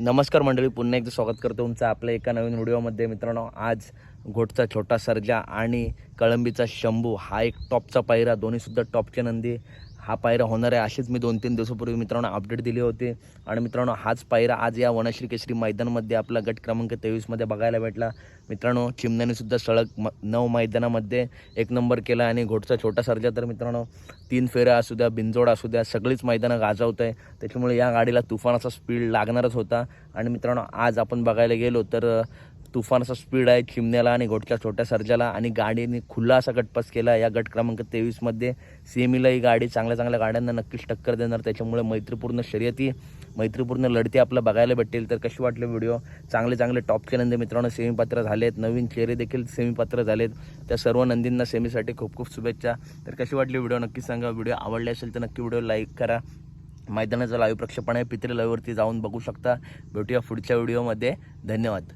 नमस्कार मंडळी पुन्हा एकदा स्वागत करतो तुमचं आपल्या एका नवीन व्हिडिओमध्ये. मित्रांनो आज घोटचा छोटा सर्जा आणि कळंबीचा शंभू हा एक टॉपचा पायरा दोन्हीसुद्धा टॉपच्या नंदी. हा पायरा होणार आहे अशीच मी दोन तीन दिवसापूर्वी मित्रांनो अपडेट दिली होती. आणि मित्रांनो हाच पायरा आज या वनश्री केसरी मैदानामध्ये आपला गट क्रमांक तेवीसमध्ये बघायला भेटला. मित्रांनो चिमण्यानेसुद्धा सळक म नऊ मैदानामध्ये एक नंबर केला आणि घोटचा छोटा सर्जा तर मित्रांनो तीन फेऱ्या असू द्या बिंजोड असू द्या सगळीच मैदानं गाजवत आहे त्याच्यामुळे या गाडीला तुफानाचा स्पीड लागणारच होता. आणि मित्रांनो आज आपण बघायला गेलो तर तुफानाचा स्पीड आहे चिमण्याला आणि घोटच्या छोट्या सर्जाला आणि गाडीने खुला असा गटपास केला. या गट क्रमांक तेवीसमध्ये सेमीला ही गाडी चांगल्या चांगल्या गाड्यांना नक्कीच टक्कर देणार. त्याच्यामुळे मैत्रीपूर्ण शर्यती मैत्रीपूर्ण लढती आपलं बघायला भेटेल तर कशी वाटली व्हिडिओ चांगले चांगले टॉपचे नंदी मित्रांनो. सेमीपात्र झालेत. नवीन चेहरे देखील सेमीपात्र झालेत. त्या सर्व नंदींना सेमीसाठी खूप खूप शुभेच्छा. तर कशी वाटली व्हिडिओ नक्की सांगा. व्हिडिओ आवडले असेल तर नक्की व्हिडिओ लाईक करा. मैदानाचं लाईव्ह प्रक्षेपण आहे. पित्रे लाईव्हवरती जाऊन बघू शकता. भेटूया पुढच्या व्हिडिओमध्ये धन्यवाद.